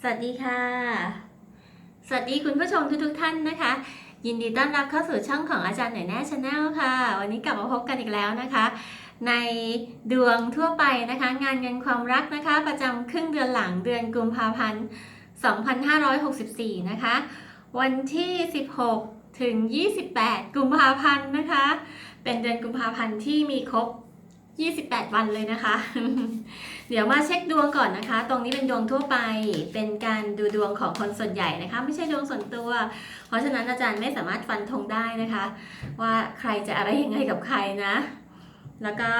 สวัสดีค่ะ สวัสดีคุณผู้ชมทุกๆท่านนะคะ ยินดีต้อนรับเข้าสู่ช่องของอาจารย์หน่อยแน่ชาแนลค่ะ วันนี้กลับมาพบกันอีกแล้วนะคะ ในดวงทั่วไปนะคะ งานเงินความรักนะคะ ประจำครึ่งเดือนหลังเดือนกุมภาพันธ์ 2564 นะคะ วันที่ 16 ถึง 28 กุมภาพันธ์นะคะ เป็นเดือนกุมภาพันธ์ที่มีครบ 28 วันเลยนะคะ เดี๋ยวมาเช็คดวงก่อนนะคะ ตรงนี้เป็นดวงทั่วไป เป็นการดูดวงของคนส่วนใหญ่นะคะ ไม่ใช่ดวงส่วนตัว เพราะฉะนั้นอาจารย์ไม่สามารถฟันธงได้นะคะ ว่าใครจะอะไรยังไงกับใครนะ แล้วก็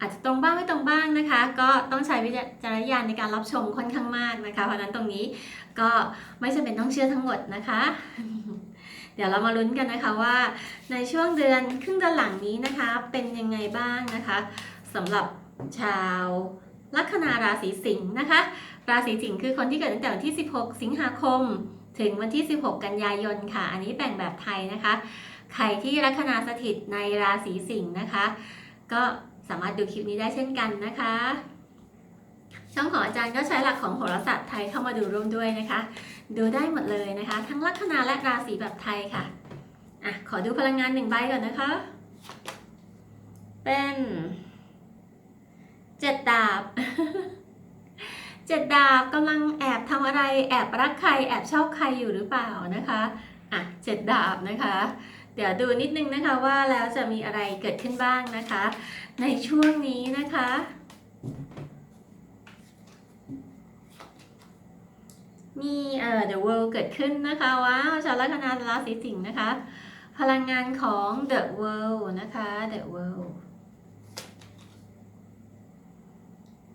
อาจจะตรงบ้างไม่ตรงบ้างนะคะ ก็ต้องใช้วิจารณญาณในการรับชมค่อนข้างมากนะคะ เพราะฉะนั้นตรงนี้ก็ไม่จำเป็นต้องเชื่อทั้งหมดนะคะ เดี๋ยวเรามาลุ้นกันนะคะว่า ในช่วงเดือนครึ่งเดือนหลังนี้นะคะ เป็นยังไงบ้างนะคะสำหรับชาวลัคนาราศีสิงห์นะคะ ราศีสิงห์คือคนที่เกิดตั้งแต่วันที่ 16 สิงหาคม ถึงวันที่ 16 กันยายนค่ะ อันนี้แบ่งแบบไทยนะคะ ใครที่ลัคนาสถิตในราศีสิงห์นะคะ ก็สามารถดูคลิปนี้ได้เช่นกันนะคะ ช่องของอาจารย์ก็ใช้หลักของโหราศาสตร์ไทยเข้ามาดูร่วมด้วยนะคะ ดูได้หมดเลยนะคะ ทั้งลัคนาและราศีแบบไทยค่ะอะ ขอดูพลังงานหนึ่งใบก่อนนะคะ เป็นเจ็ดดาบเจ็ดดาบกำลังแอบทำอะไร แอบรักใคร แอบชอบใครอยู่หรือเปล่านะคะอะเจ็ดดาบนะคะ เดี๋ยวดูนิดนึงนะคะว่าแล้วจะมีอะไรเกิดขึ้นบ้างนะคะ ในช่วงนี้นะคะ มีเอ่อ The World เกิดขึ้นนะคะว้าวชาวลัคนาราศีสิงห์นะคะ พลังงานของ The World นะคะ The World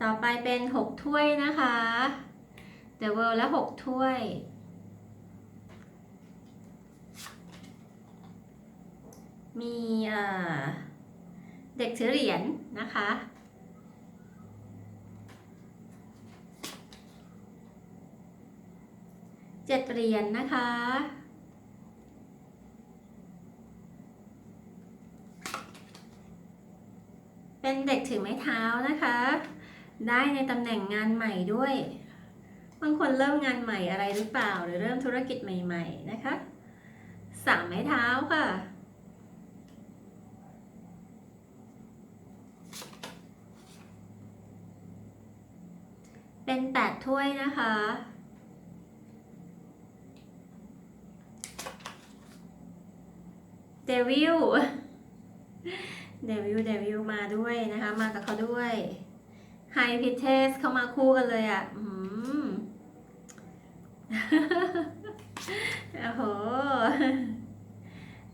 ต่อไปเป็น 6 ถ้วยนะคะ The World และ 6 ถ้วย มีเอ่อเด็กถือเหรียญนะคะ เจ็ดเหรียญนะคะ เป็นเด็กถือไม้เท้านะคะ ได้ในตำแหน่งงานใหม่ด้วยบางคนเริ่มงานใหม่อะไรหรือเปล่า หรือเริ่มธุรกิจใหม่ ๆ นะคะสามไม้เท้าค่ะเป็นแปดถ้วยนะคะ เด วิลเดวิลเดวิลมาด้วยนะคะ มากับเขาด้วยไฮพิเทสเข้ามาคู่กันเลยอะอืมโอ้โห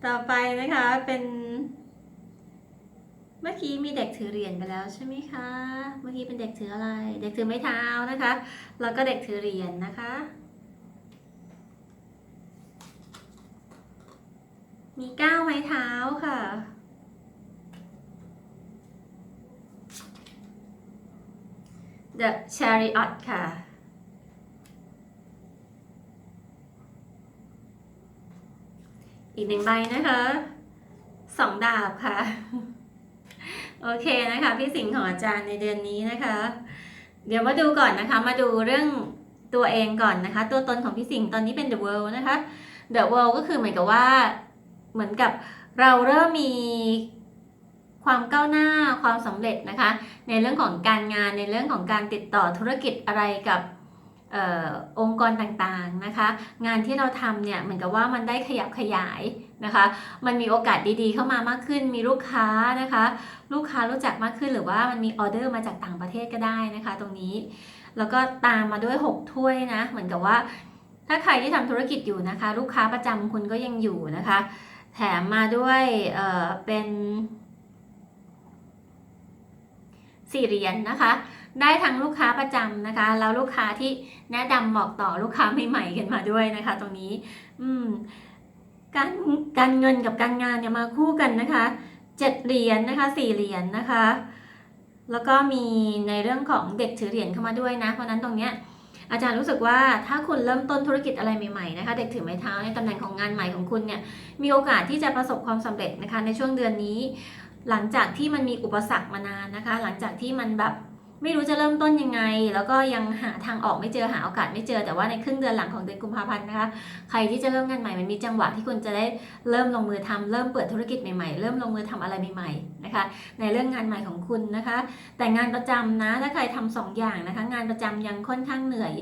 ต่อไปนะคะเป็นเมื่อกี้มีเด็กถือเหรียญไปแล้วใช่ไหมคะ เมื่อกี้เป็นเด็กถืออะไร เด็กถือไม้เท้านะคะ แล้วก็เด็กถือเหรียญนะคะ มีเก้าไม้เท้าค่ะ The Chariot ค่ะ อีกหนึ่งใบนะคะสองดาบค่ะ โอเคนะคะ พี่สิงห์ของอาจารย์ในเดือนนี้นะคะ เดี๋ยวมาดูก่อนนะคะ มาดูเรื่องตัวเองก่อนนะคะ ตัวตนของพี่สิงห์ตอนนี้เป็น The World นะคะ The World ก็คือเหมือนกับว่า เหมือนกับเราเริ่มมีความก้าวหน้าความสำเร็จนะคะ ในเรื่องของการงานในเรื่องของการติดต่อธุรกิจอะไรกับออองค์กรต่างๆนะคะ งานที่เราทำเนี่ยเหมือนกับว่ามันได้ขยับขยายนะคะ มันมีโอกาสดีๆ เข้ามามากขึ้น มีลูกค้านะคะ ลูกค้ารู้จักมากขึ้นหรือว่ามันมีออเดอร์มาจากต่างประเทศก็ได้นะคะ ตรงนี้ แล้วก็ตามมาด้วย 6 ถ้วยนะ เหมือนกับว่า ถ้าใครที่ทำธุรกิจอยู่นะคะ ลูกค้าประจำคุณก็ยังอยู่นะคะ แถมมาด้วยเออเป็นสี่เหรียญนะคะ ได้ทั้งลูกค้าประจำนะคะ แล้วลูกค้าที่แนะนำบอกต่อลูกค้าใหม่ๆกันมาด้วยนะคะ ตรงนี้ อืม การการเงินกับการงานเนี่ยมาคู่กันนะคะเจ็ดเหรียญนะคะสี่เหรียญนะคะ แล้วก็มีในเรื่องของเด็กถือเหรียญเข้ามาด้วยนะ เพราะนั้นตรงเนี้ย อาจารย์รู้สึกว่าถ้าคุณเริ่มต้นธุรกิจอะไรใหม่ๆนะคะ เด็กถือไม้เท้าในตำแหน่งของงานใหม่ของคุณเนี่ยมีโอกาสที่จะประสบความสำเร็จนะคะในช่วงเดือนนี้ หลังจากที่มันมีอุปสรรคมานานนะคะ หลังจากที่มันแบบ ไม่รู้จะเริ่มต้นยังไง แล้วก็ยังหาทางออกไม่เจอหาโอกาสไม่เจอแต่ว่าในครึ่งเดือนหลังของเดือนกุมภาพันธ์นะคะใครที่จะเริ่มงานใหม่มันมีจังหวะที่คุณจะได้เริ่มลงมือทำเริ่มเปิดธุรกิจใหม่ๆ เริ่มลงมือทำอะไรใหม่ๆนะคะ ในเรื่องงานใหม่ของคุณนะคะ แต่งานประจำนะถ้าใครทำสองอย่างนะคะ งานประจำยังค่อนข้างเหนื่อย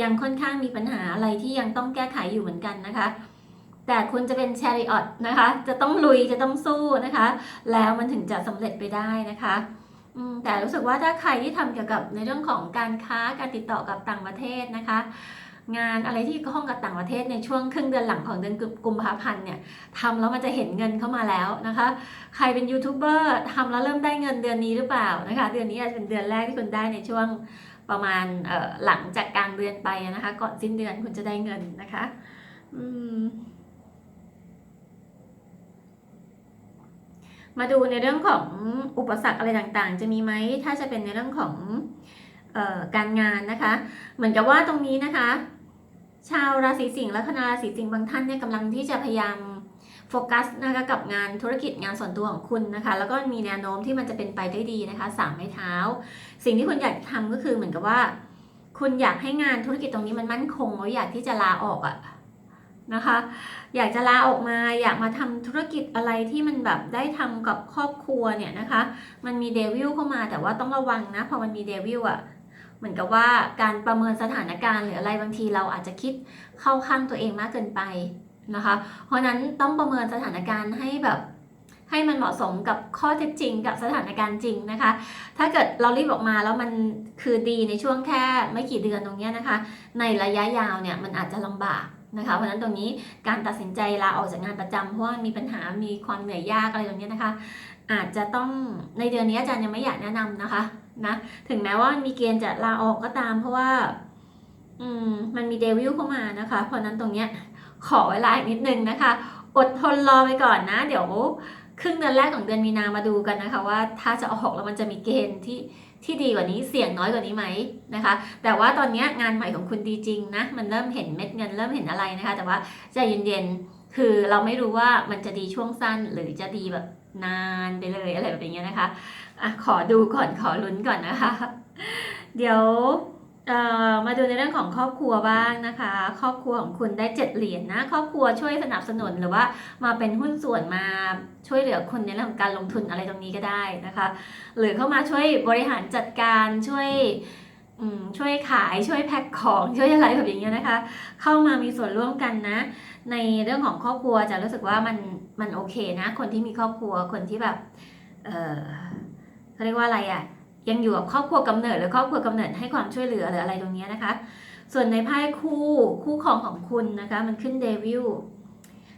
ยังค่อนข้างมีปัญหาอะไรที่ยังต้องแก้ไขอยู่เหมือนกันนะคะแต่คุณจะเป็นแชริออตนะคะ จะต้องลุยจะต้องสู้นะคะ แล้วมันถึงจะสำเร็จไปได้นะคะ แต่รู้สึกว่าถ้าใครที่ทำเกี่ยวกับในเรื่องของการค้าการติดต่อกับต่างประเทศนะคะ งานอะไรที่เกี่ยวข้องกับต่างประเทศในช่วงครึ่งเดือนหลังของเดือนกุมภาพันธ์เนี่ยทำแล้วมันจะเห็นเงินเข้ามาแล้วนะคะ ใครเป็นยูทูบเบอร์ทำแล้วเริ่มได้เงินเดือนนี้หรือเปล่านะคะ เดือนนี้อาจจะเป็นเดือนแรกที่คุณได้ในช่วงประมาณหลังจากกลางเดือนไปนะคะ ก่อนสิ้นเดือนคุณจะได้เงินนะคะ อืม มาดูในเรื่องของอุปสรรคอะไรต่างๆ จะมีไหมถ้าจะเป็นในเรื่องของออการงานนะคะ เหมือนกับว่าตรงนี้นะคะ ชาวราศีสิงห์และคณะราศีสิงห์บางท่านเนี่ยกำลังที่จะพยายามโฟกัสนะคะกับงานธุรกิจงานส่วนตัวของคุณนะคะ แล้วก็มีแนวโน้มที่มันจะเป็นไปได้ดีนะคะสามไม้เท้า สิ่งที่คุณอยากทำก็คือเหมือนกับว่า คุณอยากให้งานธุรกิจตรงนี้มันมั่นคงแล้วอยากที่จะลาออกอะ นะคะ อยากจะลาออกมาอยากมาทำธุรกิจอะไรที่มันแบบได้ทำกับครอบครัวเนี่ยนะคะ มันมีเดวิลเข้ามาแต่ว่าต้องระวังนะพอมันมีเดวิลอะเหมือนกับว่าการประเมินสถานการณ์หรืออะไรบางทีเราอาจจะคิดเข้าข้างตัวเองมากเกินไปนะคะ เพราะนั้นต้องประเมินสถานการณ์ให้แบบให้มันเหมาะสมกับข้อเท็จจริงกับสถานการณ์จริงนะคะ ถ้าเกิดเรารีบออกมาแล้วมันคือดีในช่วงแค่ไม่กี่เดือนตรงเนี้ยนะคะ ในระยะยาวเนี่ยมันอาจจะลำบาก นะคะเพราะฉะนั้นตรงนี้การตัดสินใจลาออกจากงานประจำเพราะว่ามีปัญหามีความเหนื่อยยากอะไรตรงนี้นะคะ อาจจะต้องในเดือนนี้อาจารย์ยังไม่อยากแนะนำนะคะนะถึงแม้ว่ามีเกณฑ์จะลาออกก็ตาม เพราะว่าอืมมันมีเดวิลเข้ามานะคะ เพราะฉะนั้นตรงเนี้ยขอเวลาอีกนิดนึงนะคะ อดทนรอไปก่อนนะ เดี๋ยวครึ่งเดือนแรกของเดือนมีนามาดูกันนะคะ ว่าถ้าจะออกแล้วมันจะมีเกณฑ์ที่ ที่ดีกว่านี้เสี่ยงน้อยกว่านี้ไหมนะคะ แต่ว่าตอนนี้งานใหม่ของคุณดีจริงนะมันเริ่มเห็นเม็ดเงินเริ่มเห็นอะไรนะคะ แต่ว่าใจเย็นๆคือเราไม่รู้ว่ามันจะดีช่วงสั้นหรือจะดีแบบนานไปเลยอะไรแบบนี้นะคะอะขอดูก่อนขอลุ้นก่อนนะคะ เดี๋ยว มาดูในเรื่องของครอบครัวบ้างนะคะ ครอบครัวของคุณได้เจ็ดเหรียญนะครอบครัวช่วยสนับสนุนหรือว่ามาเป็นหุ้นส่วนมาช่วยเหลือคนในเรื่องของการลงทุนอะไรตรงนี้ก็ได้นะคะ หรือเข้ามาช่วยบริหารจัดการช่วยช่วยขายช่วยแพ็คของช่วยอะไรแบบอย่างเงี้ยนะคะ เข้ามามีส่วนร่วมกันนะ ในเรื่องของครอบครัวจะรู้สึกว่ามันมันโอเคนะ คนที่มีครอบครัวคนที่แบบเออเขาเรียกว่าอะไรอะ่ะ ยังอยู่กับครอบครัวกำเนิดหรือครอบครัวกำเนิดให้ความช่วยเหลือหรืออะไรตรงนี้นะคะ ส่วนในไพ่คู่คู่ครองของคุณนะคะ มันขึ้นเดวิล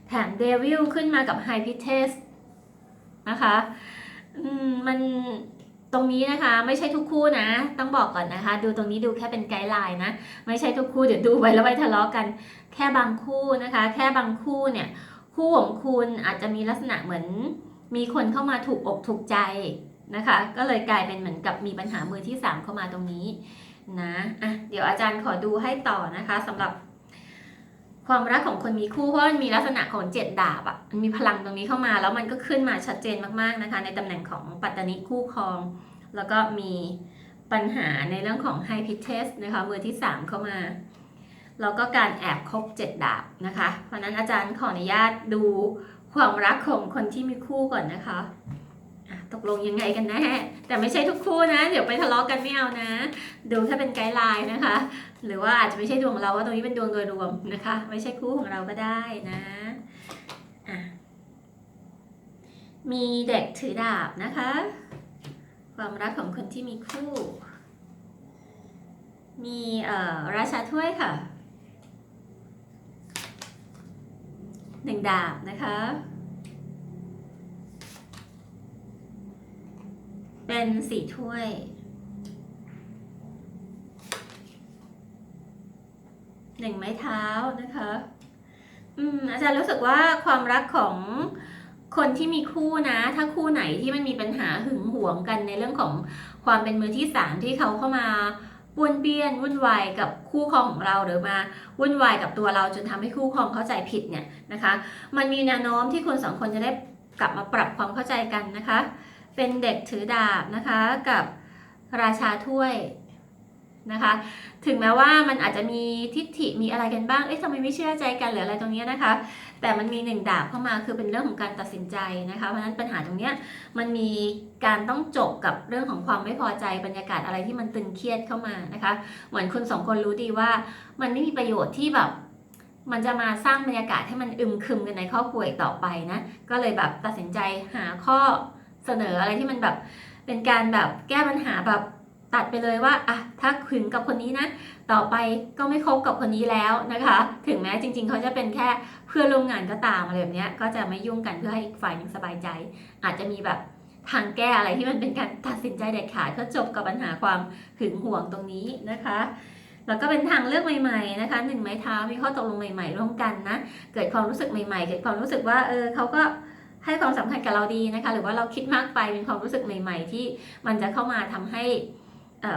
แถมเดวิลขึ้นมากับไฮพิเทสนะคะมมันตรงนี้นะคะ ไม่ใช่ทุกคู่นะ ต้องบอกก่อนนะคะ ดูตรงนี้ดูแค่เป็นไกด์ไลน์นะ ไม่ใช่ทุกคู่เดี๋ยวดูไว้แล้วไปทะเลาะกัน แค่บางคู่นะคะ แค่บางคู่เนี่ย คู่ของคุณอาจจะมีลักษณะเหมือน มีคนเข้ามาถูกอกถูกใจ นะคะ ก็เลยกลายเป็นเหมือนกับมีปัญหามือที่ 3 เข้ามาตรงนี้นะอะเดี๋ยวอาจารย์ขอดูให้ต่อนะคะสำหรับ ความรักของคนมีคู่เพราะมันมีลักษณะของเจ็ดดาบอะ่ะมันมีพลังตรงนี้เข้ามาแล้วมันก็ขึ้นมาชัดเจนมากๆนะคะ ในตำแหน่งของปัตตานิคู่ครอง แล้วก็มีปัญหาในเรื่องของไฮพิเทสนะคะมือที่ 3 เข้ามาแล้วก็การแอบคบเจ็ดดาบนะคะ เพราะนั้นอาจารย์ขออนุญาตดูความรักของคนที่มีคู่ก่อนนะคะ ตกลงยังไงกันแน่แต่ไม่ใช่ทุกคู่นะ เดี๋ยวไปทะเลาะกันไม่เอานะ ดูแค่เป็นไกด์ไลน์นะคะ หรือว่าอาจจะไม่ใช่ดวงของเราว่าตรงนี้เป็นดวงโดยรวมนะคะ ไม่ใช่คู่ของเราก็ได้นะอะมีเด็กถือดาบนะคะ ความรักของคนที่มีคู่ มีเอ่อราชาถ้วยค่ะหนึ่งดาบนะคะ เป็นสี่ถ้วย หนึ่งไม้เท้านะคะ อืมอาจารย์รู้สึกว่าความรักของคนที่มีคู่นะ ถ้าคู่ไหนที่มันมีปัญหาหึงหวงกันในเรื่องของความเป็นมือที่สามที่เขาเข้ามาป้วนเปี้ยนวุ่นวายกับคู่ครองของเราหรือมาวุ่นวายกับตัวเราจนทำให้คู่ครองเข้าใจผิดเนี่ยนะคะ มันมีแนวโน้มที่คนสองคนจะได้กลับมาปรับความเข้าใจกันนะคะ เป็นเด็กถือดาบนะคะกับราชาถ้วยนะคะ ถึงแม้ว่ามันอาจจะมีทิฏฐิมีอะไรกันบ้าง เอ๊ะทำไมไม่เชื่อใจกันหรืออะไรตรงเนี้ยนะคะ แต่มันมีหนึ่งดาบเข้ามาคือเป็นเรื่องของการตัดสินใจนะคะ เพราะฉะนั้นปัญหาตรงเนี้ยมันมีการต้องจบกับเรื่องของความไม่พอใจบรรยากาศอะไรที่มันตึงเครียดเข้ามานะคะ เหมือนคุณสองคนรู้ดีว่ามันไม่มีประโยชน์ที่แบบมันจะมาสร้างบรรยากาศให้มันอึมครึมกันในครอบครัวอีกต่อไปนะ ก็เลยแบบตัดสินใจหาข้อ เสนออะไรที่มันแบบเป็นการแบบแก้ปัญหาแบบตัดไปเลยว่าอะถ้าขึงกับคนนี้นะต่อไปก็ไม่คบกับคนนี้แล้วนะคะ ถึงแม้จริง ๆ เขาจะเป็นแค่เพื่อนร่วมงานก็ตามอะไรแบบเนี้ยก็จะไม่ยุ่งกันเพื่อให้อีกฝ่ายหนึ่งสบายใจ อาจจะมีแบบทางแก้อะไรที่มันเป็นการตัดสินใจเด็ดขาดเพื่อจบกับปัญหาความหึงหวงตรงนี้นะคะแล้วก็เป็นทางเลือกใหม่ๆนะคะหนึ่งไม้เท้ามีข้อตกลงใหม่ ๆ ร่วมกันนะ เกิดความรู้สึกใหม่ ๆ เกิดความรู้สึกว่าเออเขาก็ ให้ความสำคัญกับเราดีนะคะ หรือว่าเราคิดมากไปเป็นความรู้สึกใหม่ ๆ ที่มันจะเข้ามาทำให้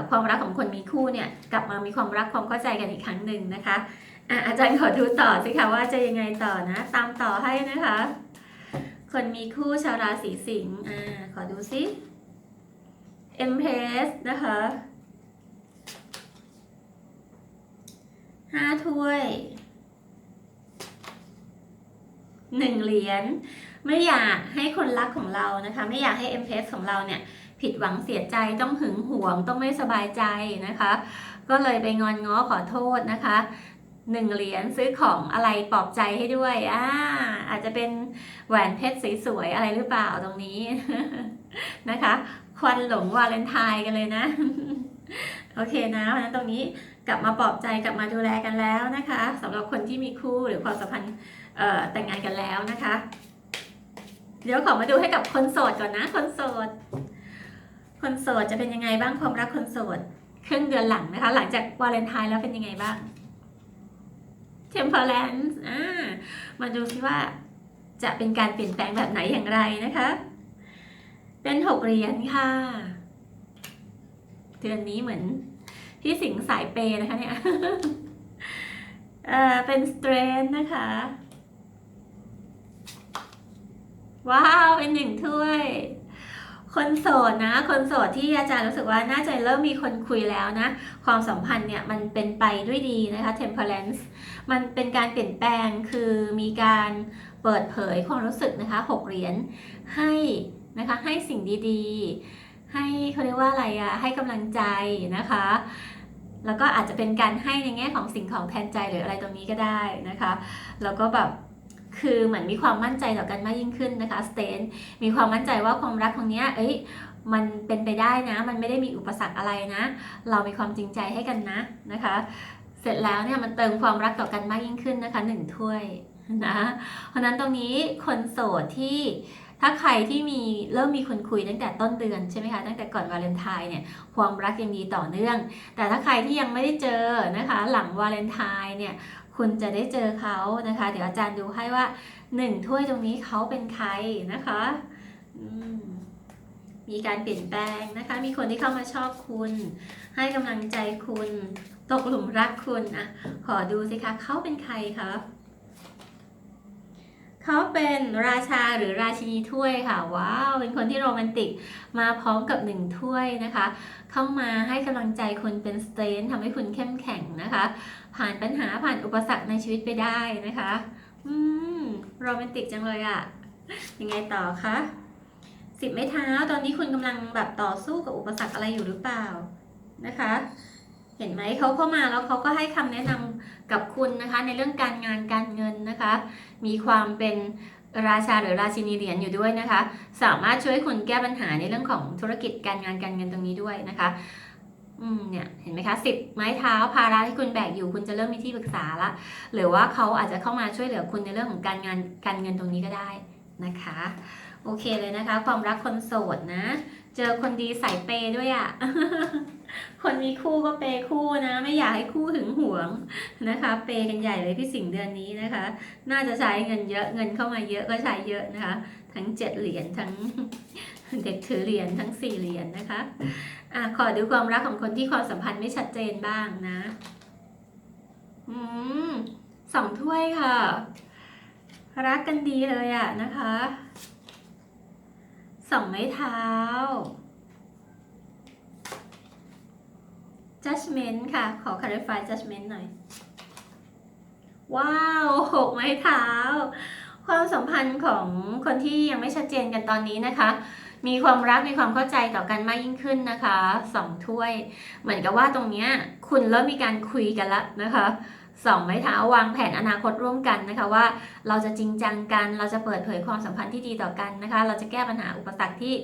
ความรักของคนมีคู่เนี่ยกลับมามีความรักความเข้าใจกันอีกครั้งหนึ่งนะคะอะอาจารย์ขอดูต่อสิคะว่าจะยังไงต่อนะ ตามต่อให้นะคะ คนมีคู่ชาวราศีสิงห์อ่าขอดูสิ e m p r e s s นะคะห้าถ้วยหนึ่งเหรียญ ไม่อยากให้คนรักของเรานะคะ ไม่อยากให้เอ็มเพสของเราเนี่ยผิดหวังเสียใจต้องหึงหวงต้องไม่สบายใจนะคะ ก็เลยไปงอนง้อขอโทษนะคะหนึ่งเหรียญซื้อของอะไรปลอบใจให้ด้วยอ่าอาจจะเป็นแหวนเพชรสวยๆอะไรหรือเปล่าตรงนี้นะคะ ควันหลงวาเลนไทน์กันเลยนะ โอเคนะเพราะนั้นตรงนี้กลับมาปลอบใจกลับมาดูแลกันแล้วนะคะสำหรับคนที่มีคู่หรือความสัมพันธ์แต่งงานกันแล้วนะคะ เดี๋ยวขอมาดูให้กับคนโสดก่อนนะ คนโสด คนโสดจะเป็นยังไงบ้างความรักคนโสดครึ่งเดือนหลังนะคะ หลังจากวาเลนไทน์แล้วเป็นยังไงบ้าง Temperance อ่ามาดูซิว่าจะเป็นการเปลี่ยนแปลงแบบไหนอย่างไรนะคะ เป็นหกเหรียญค่ะ เดือนนี้เหมือนพี่สิงสายเปยนะคะเนี่ยเออเป็น strength นะคะ ว้าว เป็นหนึ่งถ้วย คนโสดนะ คนโสดที่อาจารย์รู้สึกว่าน่าจะเริ่มมีคนคุยแล้วนะ ความสัมพันธ์เนี่ยมันเป็นไปด้วยดีนะคะ temperance มันเป็นการเปลี่ยนแปลงคือมีการเปิดเผยความรู้สึกนะคะหกเหรียญให้นะคะให้สิ่งดีๆ ให้เขาเรียกว่าอะไรอะให้กำลังใจนะคะแล้วก็อาจจะเป็นการให้ในแง่ของสิ่งของแทนใจหรืออะไรตรงนี้ก็ได้นะคะ แล้วก็แบบ คือเหมือนมีความมั่นใจต่อกันมากยิ่งขึ้นนะคะสเตนมีความมั่นใจว่าความรักตรงเนี้ยเอ้ยมันเป็นไปได้นะ มันไม่ได้มีอุปสรรคอะไรนะ เรามีความจริงใจให้กันนะนะคะ เสร็จแล้วเนี่ยมันเติมความรักต่อกันมากยิ่งขึ้นนะคะหนึ่งถ้วยนะเพราะนั้นตรงนี้คนโสดที่ถ้าใครที่มีเริ่มมีคนคุยตั้งแต่ต้นเดือนใช่ไหมคะตั้งแต่ก่อนวาเลนไทน์เนี่ยความรักยังดีต่อเนื่อง แต่ถ้าใครที่ยังไม่ได้เจอนะคะ หลังวาเลนไทน์เนี่ย คุณจะได้เจอเขานะคะ เดี๋ยวอาจารย์ดูให้ว่าหนึ่งถ้วยตรงนี้เขาเป็นใครนะคะมมีการเปลี่ยนแปลงนะคะ มีคนที่เข้ามาชอบคุณ ให้กำลังใจคุณ ตกหลุมรักคุณอะขอดูสิคะเขาเป็นใครคะเขาเป็นราชาหรือราชินีถ้วยค่ะ ว้าว เป็นคนที่โรแมนติกมาพร้อมกับหนึ่งถ้วยนะคะ เข้ามาให้กำลังใจคุณเป็นสเตนทำให้คุณเข้มแข็งนะคะ ผ่านปัญหาผ่านอุปสรรคในชีวิตไปได้นะคะ อืมโรแมนติกจังเลยอะ่ะยังไงต่อคะสิบไม้เท้าตอนนี้คุณกำลังแบบต่อสู้กับอุปสรรคอะไรอยู่หรือเปล่านะคะ เห็นไหมเขาเข้ามาแล้วเขาก็ให้คำแนะนำกับคุณนะคะ ในเรื่องการงานการเงินนะคะ มีความเป็นราชาหรือราชินีเหรียญอยู่ด้วยนะคะ สามารถช่วยคุณแก้ปัญหาในเรื่องของธุรกิจการงานการเงินตรงนี้ด้วยนะคะ อืมเนี่ยเห็นไหมคะสิบไม้เท้าภาระที่คุณแบกอยู่คุณจะเริ่มมีที่ปรึกษาละหรือว่าเขาอาจจะเข้ามาช่วยเหลือคุณในเรื่องของการงานการเงินตรงนี้ก็ได้นะคะ โอเคเลยนะคะ ความรักคนโสดนะ เจอคนดีใส่เปย์ด้วยอะ่ะ คนมีคู่ก็เปย์คู่นะ ไม่อยากให้คู่หึงหวงนะคะ เปย์กันใหญ่เลยพี่สิงเดือนนี้นะคะ น่าจะใช้เงินเยอะเงินเข้ามาเยอะก็ใช้เยอะนะคะ ทั้งเจ็ดเหรียญทั้งเด็กถือเหรียญทั้งสี่เหรียญนะคะ อะขอดูความรักของคนที่ความสัมพันธ์ไม่ชัดเจนบ้างนะ อืมสองถ้วยค่ะ รักกันดีเลยอะนะคะสองไม้เท้า judgment ค่ะ ขอ clarify judgment หน่อย ว้าวหกไม้เท้า ความสัมพันธ์ของคนที่ยังไม่ชัดเจนกันตอนนี้นะคะ มีความรักมีความเข้าใจต่อกันมากยิ่งขึ้นนะคะสองถ้วย เหมือนกับว่าตรงเนี้ยคุณเริ่มมีการคุยกันแล้วนะคะสองไม้เท้าวางแผนอนาคตร่วมกันนะคะว่าเราจะจริงจังกันเราจะเปิดเผยความสัมพันธ์ที่ดีต่อกันนะคะ เราจะแก้ปัญหาอุปสรรคที่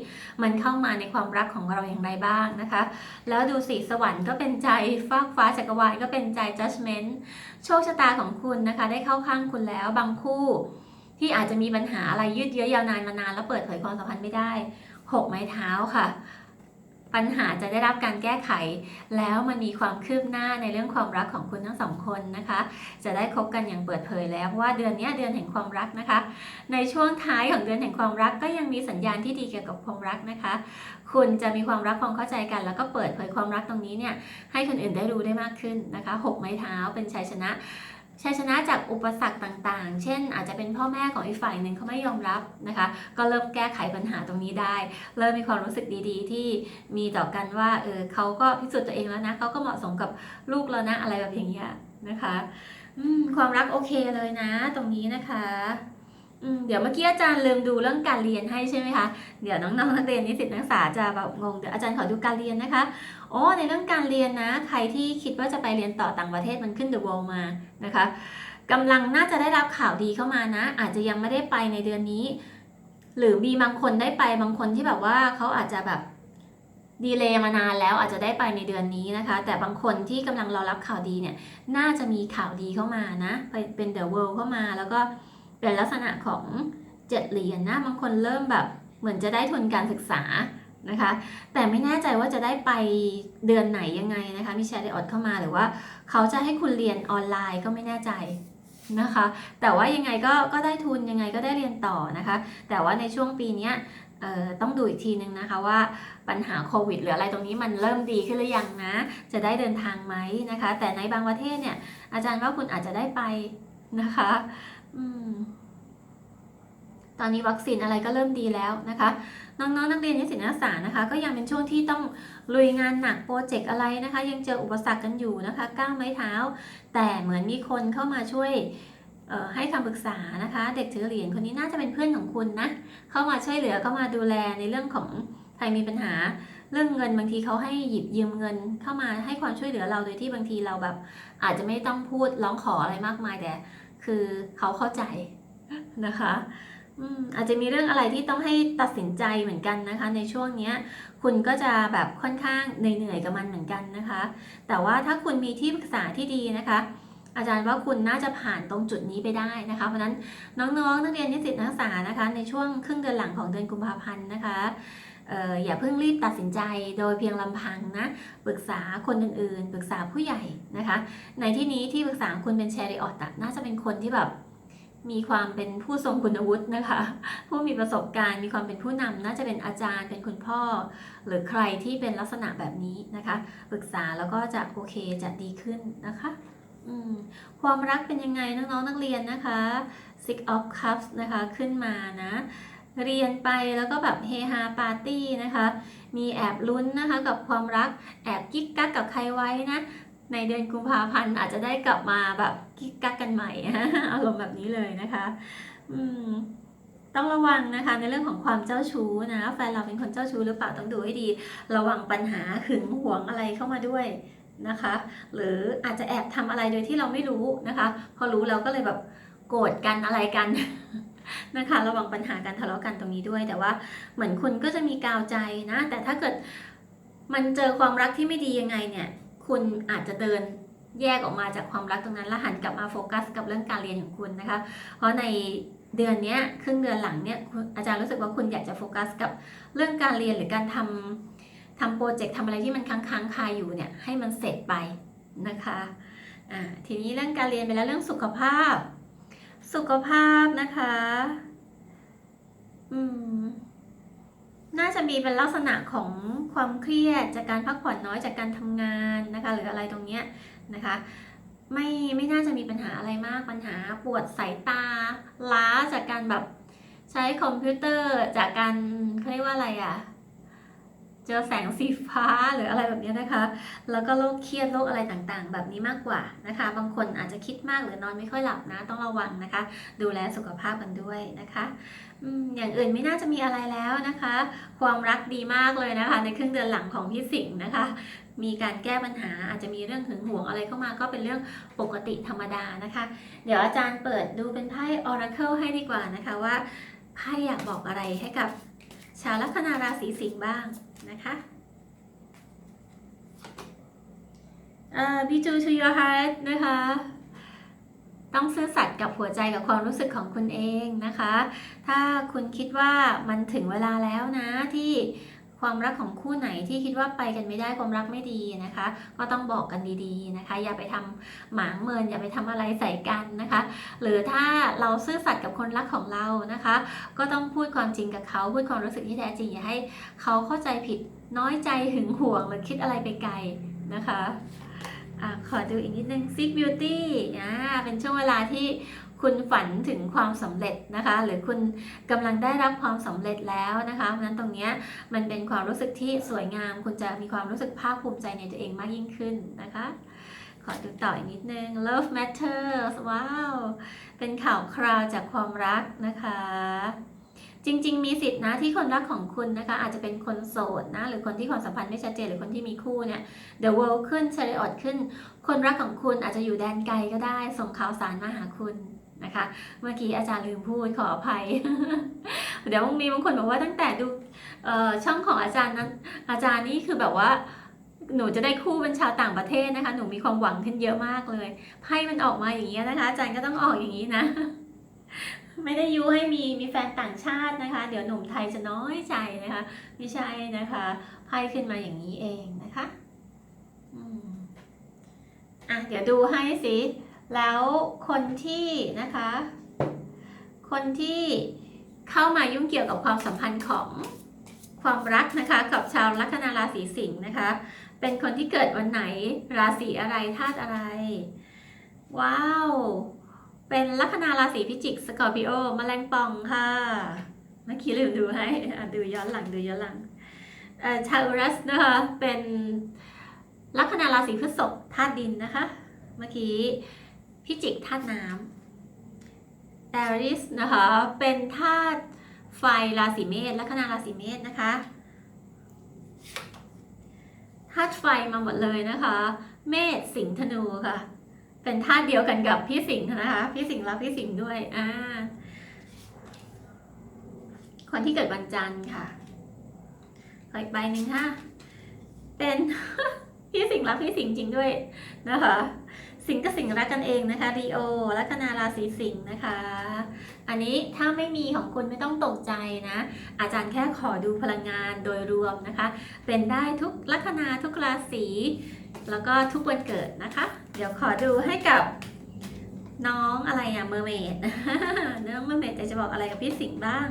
มันเข้ามาในความรักของเราอย่างไรบ้างนะคะ แล้วดูสิสวรรค์ก็เป็นใจฟากฟ้าจักรวาลก็เป็นใจ judgment โชคชะตาของคุณนะคะ ได้เข้าข้างคุณแล้วบางคู่ ที่อาจจะมีปัญหาอะไรยืดเยื้อยาวนานมานานแล้วเปิดเผยความสัมพันธ์ไม่ได้ หกไม้เท้าค่ะ ปัญหาจะได้รับการแก้ไข แล้วมันมีความคืบหน้าในเรื่องความรักของคุณทั้งสองคนนะคะ จะได้คบกันอย่างเปิดเผยแล้วเพราะว่าเดือนนี้เดือนแห่งความรักนะคะ ในช่วงท้ายของเดือนแห่งความรักก็ยังมีสัญญาณที่ดีเกี่ยวกับความรักนะคะ คุณจะมีความรักความเข้าใจกัน แล้วก็เปิดเผยความรักตรงนี้เนี่ยให้คนอื่นได้รู้ได้มากขึ้นนะคะหกไม้เท้าเป็นชัยชนะ ชัยชนะจากอุปสรรคต่างๆ เช่น อาจจะเป็นพ่อแม่ของอีกฝ่ายหนึ่งเขาไม่ยอมรับนะคะ ก็เริ่มแก้ไขปัญหาตรงนี้ได้ เริ่มมีความรู้สึกดีๆ ที่มีต่อกันว่า เออเขาก็พิสูจน์ตัวเองแล้วนะ เขาก็เหมาะสมกับลูกแล้วนะ อะไรแบบอย่างเงี้ยนะคะความรักโอเคเลยนะ ตรงนี้นะคะเดี๋ยวเมื่อกี้อาจารย์ลืมดูเรื่องการเรียนให้ใช่ไหมคะ เดี๋ยวน้องๆนักเรียนนิสิตนักศึกษาจะแบบงง เดี๋ยวอาจารย์ขอดูการเรียนนะคะ โอ้ในเรื่องการเรียนนะ ใครที่คิดว่าจะไปเรียนต่อต่างประเทศมันขึ้น The World มานะคะกำลังน่าจะได้รับข่าวดีเข้ามานะ อาจจะยังไม่ได้ไปในเดือนนี้ หรือมีบางคนได้ไปบางคนที่แบบว่าเขาอาจจะแบบดีเลย์มานานแล้วอาจจะได้ไปในเดือนนี้นะคะ แต่บางคนที่กำลังรอรับข่าวดีเนี่ย น่าจะมีข่าวดีเข้ามานะไปเป็น The World เข้ามา แล้วก็เป็นลักษณะของเจ็ดเหรียญนะบางคนเริ่มแบบเหมือนจะได้ทุนการศึกษา นะคะ แต่ไม่แน่ใจว่าจะได้ไปเดือนไหนยังไงนะคะมีแชร์ไดออดเข้ามาหรือว่า เขาจะให้คุณเรียนออนไลน์ก็ไม่แน่ใจนะคะ แต่ว่ายังไงก็ก็ได้ทุนยังไงก็ได้เรียนต่อนะคะ แต่ว่าในช่วงปีนี้ต้องดูอีกทีนึงนะคะว่าปัญหาโควิดหรืออะไรตรงนี้มันเริ่มดีขึ้นหรือยังนะ จะได้เดินทางไหมนะคะ แต่ในบางประเทศเนี่ย อาจารย์ว่าคุณอาจจะได้ไปนะคะอืมตอนนี้วัคซีนอะไรก็เริ่มดีแล้วนะคะ น้องๆนนักเรียนนิสิตนักศึกษานะคะ ก็ยังเป็นช่วงที่ต้องลุยงานหนักโปรเจกต์อะไรนะคะ ยังเจออุปสรรคกันอยู่นะคะก้าวไม้เท้า แต่เหมือนมีคนเข้ามาช่วยให้คำปรึกษานะคะ เด็กถือเหรียญคนนี้น่าจะเป็นเพื่อนของคุณนะเข้ามาช่วยเหลือเข้ามาดูแลในเรื่องของใครมีปัญหาเรื่องเงินบางทีเขาให้หยิบยืมเงินเข้ามาให้ความช่วยเหลือเราโดยที่บางทีเราแบบ อาจจะไม่ต้องพูดร้องขออะไรมากมายแต่ คือเขาเข้าใจนะคะ อาจจะมีเรื่องอะไรที่ต้องให้ตัดสินใจเหมือนกันนะคะ ในช่วงนี้คุณก็จะแบบค่อนข้างเหนื่อยๆกับมันเหมือนกันนะคะ แต่ว่าถ้าคุณมีที่ปรึกษาที่ดีนะคะ อาจารย์ว่าคุณน่าจะผ่านตรงจุดนี้ไปได้นะคะ เพราะนั้นน้องๆนักเรียนนิสิตนักศึกษานะคะ ในช่วงครึ่งเดือนหลังของเดือนกุมภาพันธ์นะคะอย่าเพิ่งรีบตัดสินใจโดยเพียงลำพังนะ ปรึกษาคนอื่นๆ ปรึกษาผู้ใหญ่นะคะ ในที่นี้ที่ปรึกษาคุณเป็นแชริออตน่าจะเป็นคนที่แบบ มีความเป็นผู้ทรงคุณวุฒินะคะ ผู้มีประสบการณ์ มีความเป็นผู้นำน่าจะเป็นอาจารย์ เป็นคุณพ่อ หรือใครที่เป็นลักษณะแบบนี้นะคะ ปรึกษาแล้วก็จะโอเคจะดีขึ้นนะคะความรักเป็นยังไงน้องๆนักเรียนนะคะ Six of Cups นะคะ ขึ้นมานะ เรียนไปแล้วก็แบบเฮฮาปาร์ตี้นะคะ มีแอบลุ้นนะคะกับความรักแอบกิ๊กกักกับใครไว้นะ ในเดือนกุมภาพันธ์อาจจะได้กลับมาแบบกิ๊กกักกันใหม่อารมณ์แบบนี้เลยนะคะอืมต้องระวังนะคะในเรื่องของความเจ้าชู้นะแฟนเราเป็นคนเจ้าชู้หรือเปล่าต้องดูให้ดี ระวังปัญหาหึงหวงอะไรเข้ามาด้วยนะคะ หรืออาจจะแอบทำอะไรโดยที่เราไม่รู้นะคะ พอรู้เราก็เลยแบบโกรธกันอะไรกันนะคะ ระวังปัญหาการทะเลาะกันตรงนี้ด้วย แต่ว่าเหมือนคุณก็จะมีกาวใจนะ แต่ถ้าเกิดมันเจอความรักที่ไม่ดียังไงเนี่ย คุณอาจจะเดินแยกออกมาจากความรักตรงนั้นแล้วหันกลับมาโฟกัสกับเรื่องการเรียนของคุณนะคะ เพราะในเดือนนี้ครึ่งเดือนหลังเนี่ยอาจารย์รู้สึกว่าคุณอยากจะโฟกัสกับเรื่องการเรียนหรือการทำทำโปรเจกต์ทำอะไรที่มันค้างค้างคาอยู่เนี่ยให้มันเสร็จไปนะคะอ่าทีนี้เรื่องการเรียนไปแล้วเรื่องสุขภาพ สุขภาพนะคะ อืม น่าจะมีเป็นลักษณะของความเครียดจากการพักผ่อนน้อยจากการทำงานนะคะหรืออะไรตรงเนี้ยนะคะไม่ไม่น่าจะมีปัญหาอะไรมากปัญหาปวดสายตา ล้าจากการแบบใช้คอมพิวเตอร์จากการเขาเรียกว่าอะไรอะ่ะเจอแสงสีฟ้าหรืออะไรแบบนี้นะคะ แล้วก็โรคเครียดโรคอะไรต่างๆ แบบนี้มากกว่านะคะ บางคนอาจจะคิดมากหรือนอนไม่ค่อยหลับนะต้องระวังนะคะ ดูแลสุขภาพกันด้วยนะคะ อย่างอื่นไม่น่าจะมีอะไรแล้วนะคะ ความรักดีมากเลยนะคะ ในครึ่งเดือนหลังของพี่สิงห์นะคะ มีการแก้ปัญหาอาจจะมีเรื่องหึงหวงอะไรเข้ามาก็เป็นเรื่องปกติธรรมดานะคะ เดี๋ยวอาจารย์เปิดดูเป็นไพ่ Oracle ให้ดีกว่านะคะว่าไพ่อยากบอกอะไรให้กับชาวลัคนาราศีสิงห์บ้างนะคะเอ่อ be true to your heart นะคะ ต้องซื่อสัตย์กับหัวใจกับความรู้สึกของคุณเองนะคะ ถ้าคุณคิดว่ามันถึงเวลาแล้วนะที่ความรักของคู่ไหนที่คิดว่าไปกันไม่ได้ความรักไม่ดีนะคะ ก็ต้องบอกกันดีๆนะคะ อย่าไปทำหมางเมินอย่าไปทำอะไรใส่กันนะคะ หรือถ้าเราซื่อสัตย์กับคนรักของเรานะคะ ก็ต้องพูดความจริงกับเขาพูดความรู้สึกที่แท้จริงอย่าให้เขาเข้าใจผิดน้อยใจหึงหวงหรือคิดอะไรไปไกลนะคะ อขอดูอีกนิดนึง Seek Beauty อ่าเป็นช่วงเวลาที่คุณฝันถึงความสำเร็จนะคะ หรือคุณกำลังได้รับความสำเร็จแล้วนะคะเพราะนั้นตรงนี้มันเป็นความรู้สึกที่สวยงาม คุณจะมีความรู้สึกภาคภูมิใจในตัวเองมากยิ่งขึ้นนะคะ ขอดูต่ออีกนิดนึง Love Matters ว้าว เป็นข่าวคราวจากความรักนะคะ จริง ๆ มีสิทธินะที่คนรักของคุณนะคะ อาจจะเป็นคนโสดนะ หรือคนที่ความสัมพันธ์ไม่ชัดเจนหรือคนที่มีคู่เนี่ย The World ขึ้น Chariot ขึ้น คนรักของคุณอาจจะอยู่แดนไกลก็ได้ ส่งข่าวสารมาหาคุณนะคะ เมื่อกี้อาจารย์ลืมพูดขออภัย เดี๋ยวมีบางคนบอกว่าตั้งแต่ดูช่องของอาจารย์นั้น อาจารย์นี่คือแบบว่าหนูจะได้คู่เป็นชาวต่างประเทศนะคะ หนูมีความหวังขึ้นเยอะมากเลยไพ่มันออกมาอย่างนี้นะคะ อาจารย์ก็ต้องออกอย่างนี้นะ ไม่ได้ยุให้มีมีแฟนต่างชาตินะคะ เดี๋ยวหนุ่มไทยจะน้อยใจนะคะไม่ใช่นะคะไพ่ขึ้นมาอย่างนี้เองนะคะอะเดี๋ยวดูให้สิแล้วคนที่นะคะ คนที่เข้ามายุ่งเกี่ยวกับความสัมพันธ์ของความรักนะคะ กับชาวลัคนาราศีสิงห์นะคะ เป็นคนที่เกิดวันไหนราศีอะไรธาตุอะไร ว้าว เป็นลัคนาราศีพิจิก สกอร์ปิโอแมลงป่องค่ะ เมื่อกี้ลืมดูให้ดูย้อนหลังดูย้อนหลังเอ่อชาวอุรัสนะคะเป็นลัคนาราศีพฤษภธาตุดินนะคะ เมื่อกี้พิจิกธาตุน้ำแอริสนะคะเป็นธาตุไฟราศีเมษลัคนาราศีเมษนะคะธาตุไฟมาหมดเลยนะคะ เมษสิงห์ธนูค่ะ เป็นธาตุเดียวกันกับพี่สิงห์นะคะ พี่สิงห์รักพี่สิงห์ด้วย อ่า คนที่เกิดวันจันทร์ค่ะขออีกใบหนึ่งค่ะ เป็น พี่สิงห์รักพี่สิงห์จริงด้วยนะคะ สิงห์กับสิงห์รักกันเองนะคะรีโอลัคนาราศีสิงห์นะคะ อันนี้ถ้าไม่มีของคุณไม่ต้องตกใจนะ อาจารย์แค่ขอดูพลังงานโดยรวมนะคะ เป็นได้ทุกลัคนาทุกราศีแล้วก็ทุกวันเกิดนะคะ เดี๋ยวขอดูให้กับน้องอะไรอะเมอร์เมดน้องเมอร์เมดจะบอกอะไรกับพี่สิงห์บ้าง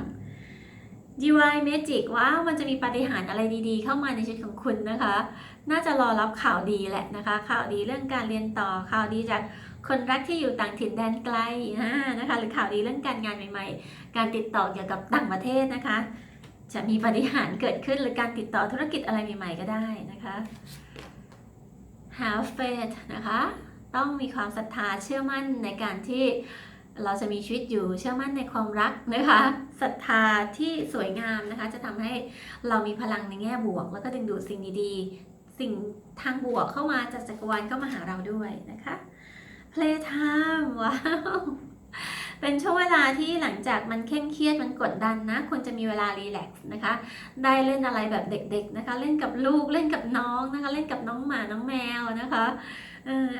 DIY Magic ว่ามันจะมีปาฏิหาริย์อะไรดีๆ เข้ามาในชีวิตของคุณนะคะ น่าจะรอรับข่าวดีแหละนะคะ ข่าวดีเรื่องการเรียนต่อข่าวดีจากคนรักที่อยู่ต่างถิ่นแดนไกลนะคะ หรือข่าวดีเรื่องการงานใหม่ ๆ การติดต่อเกี่ยวกับต่างประเทศนะคะ จะมีปาฏิหาริย์เกิดขึ้นหรือการติดต่อธุรกิจอะไรใหม่ ๆ ก็ได้นะคะ Have faith นะคะ ต้องมีความศรัทธาเชื่อมั่นในการที่ เราจะมีชีวิตอยู่เชื่อมั่นในความรักนะคะศรัทธาที่สวยงามนะคะ จะทำให้เรามีพลังในแง่บวก แล้วก็ดึงดูดสิ่งดีๆ สิ่งทางบวกเข้ามาจากจักรวาลเข้ามาหาเราด้วยนะคะ Playtime ว้าวเป็นช่วงเวลาที่หลังจากมันเคร่งเครียดมันกดดันนะควรจะมีเวลารีแลกซ์นะคะ ได้เล่นอะไรแบบเด็กๆนะคะ เล่นกับลูกเล่นกับน้องนะคะ เล่นกับน้องหมาน้องแมวนะคะ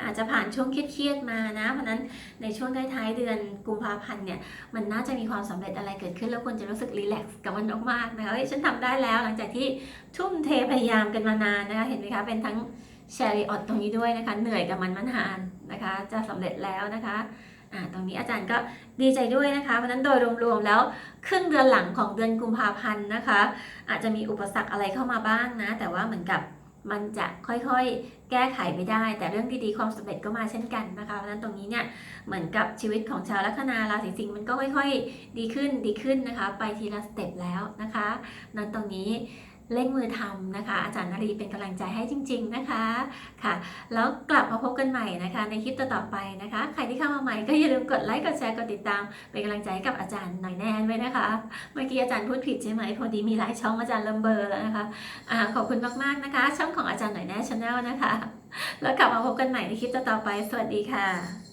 อาจจะผ่านช่วงเครียดๆมานะ เพราะนั้นในช่วงใกล้ท้ายเดือนกุมภาพันธ์เนี่ยมันน่าจะมีความสำเร็จอะไรเกิดขึ้นแล้วควรจะรู้สึกรีแลกซ์กับมันมากๆนะคะเฮ้ยฉันทำได้แล้วหลังจากที่ทุ่มเทพยายามกันมานานนะคะเห็นไหมคะเป็นทั้งแชริออตตรงนี้ด้วยนะคะเหนื่อยกับมันมันหานนะคะ จะสำเร็จแล้วนะคะตรงนี้อาจารย์ก็ดีใจด้วยนะคะ เพราะนั้นโดยรวมๆแล้วครึ่งเดือนหลังของเดือนกุมภาพันธ์นะคะ อาจจะมีอุปสรรคอะไรเข้ามาบ้างนะ แต่ว่าเหมือนกับ มันจะค่อยๆ แก้ไขไม่ได้ แต่เรื่องดีๆ ความสำเร็จก็มาเช่นกันนะคะ เพราะฉะนั้นตรงนี้เนี่ยเหมือนกับชีวิตของชาวลัคนาราศีสิงห์มันก็ค่อยๆ ดีขึ้นดีขึ้นนะคะ ไปทีละสเต็ปแล้วนะคะนั้นตรงนี้ เร่งมือทำนะคะ อาจารย์นรีเป็นกำลังใจให้จริง ๆนะคะค่ะ แล้วกลับมาพบกันใหม่นะคะ ในคลิปต่อๆไปนะคะ ใครที่เข้ามาใหม่ก็อย่าลืมกดไลค์กดแชร์กดติดตาม เป็นกำลังใจให้กับอาจารย์หน่อยแน่นไว้นะคะ เมื่อกี้อาจารย์พูดผิดใช่ไหมพอดีมีหลายช่องอาจารย์เริ่มเบอร์แล้วนะคะอ่าขอบคุณมากๆนะคะ ช่องของอาจารย์หน่อยแน่ชาแนลนะคะ แล้วกลับมาพบกันใหม่ในคลิปต่อๆไป สวัสดีค่ะ